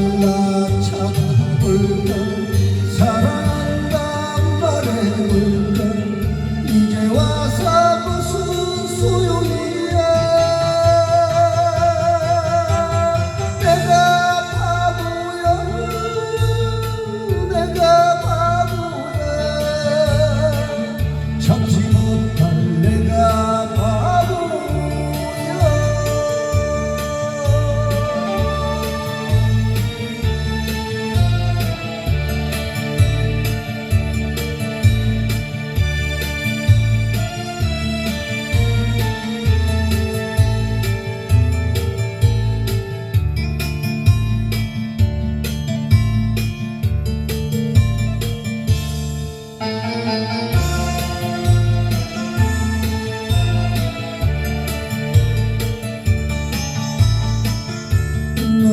달라 차가 불다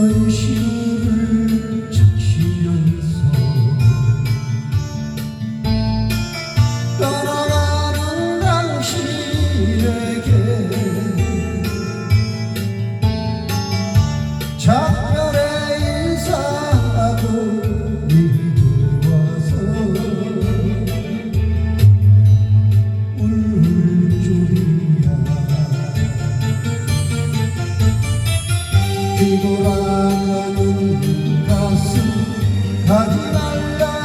有时 뒤돌아가는 가슴 가지 말라.